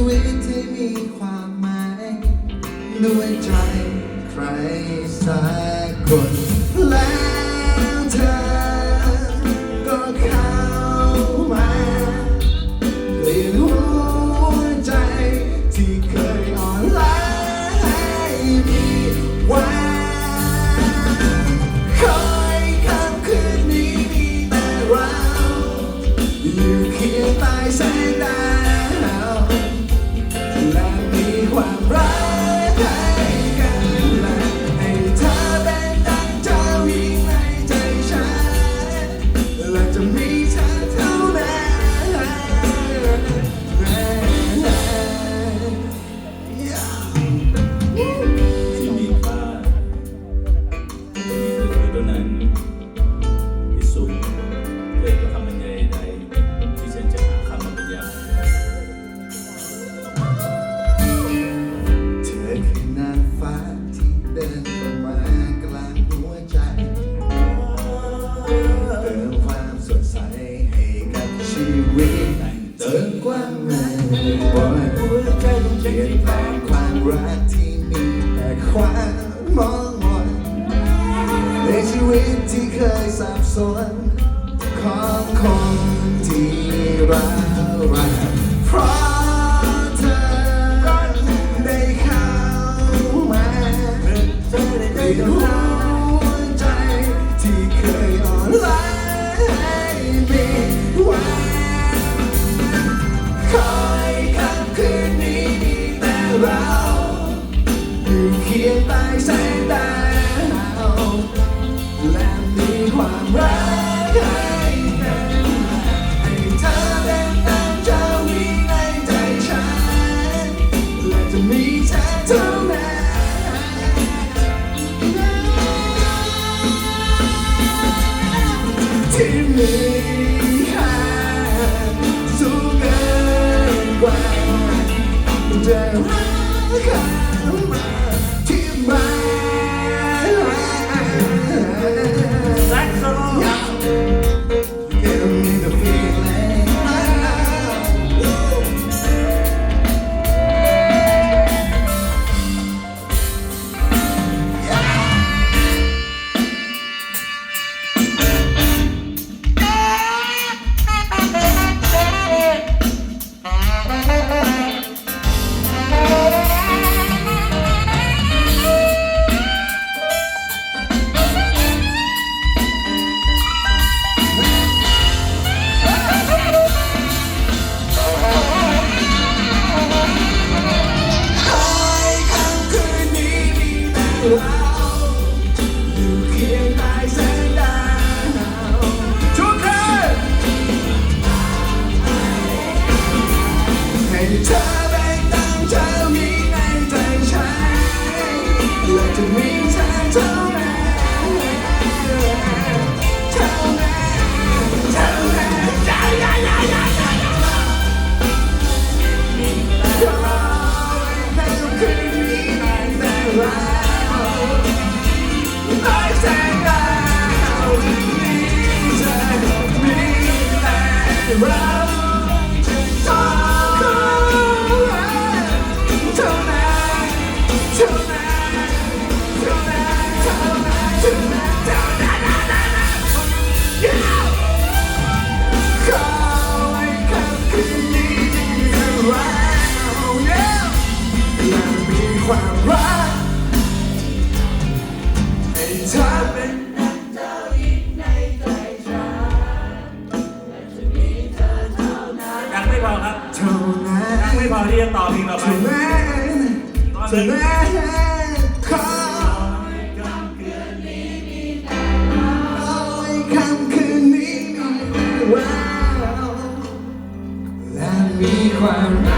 ชีวิตที่มีความหมายด้วยใจใครสักคนแล้วเธอก็เข้ามาเปลี่ยนหัวใจที่เคยอ่อนล้าให้มีวันคอยคำคืนนี้มีแต่เราอยู่เคียงใต้แสง ที่สุดเกิดกับคำบรรยายใดที่ฉันจะหาคำมาบรรยายเธอคือนางฟ้าที่เดินเข้ามากลางหัวใจเติมความสดใสให้กับชีวิตเติมกว้างใหม่บ่อยหัวใจต้องเปลี่ยนแปลงความรักที่มีแต่ความมอง ชีวิตที่เคยสับสนของคนที่รักรักเพราะเธอได้เข้ามาในหัวใจที่เคยอ่อนล้าให้มีวันคอยคำคืนนี้มีแต่เราอยู่เคียงใต้แสง ความรักให้กันให้เธอเป็นดังเจ้าหญิงในใจฉันและจะมีเธอเท่านั้นที่มีค่าสูงเกินกว่าจะรักเขา ให้เธอเป็นยังไม่พอครับเท่านั้นยังไม่พอที่จะต่อเพลงต่อไปเท่านั้นเท่านั้นขอให้คำคืนนี้มีแต่เราและมีความ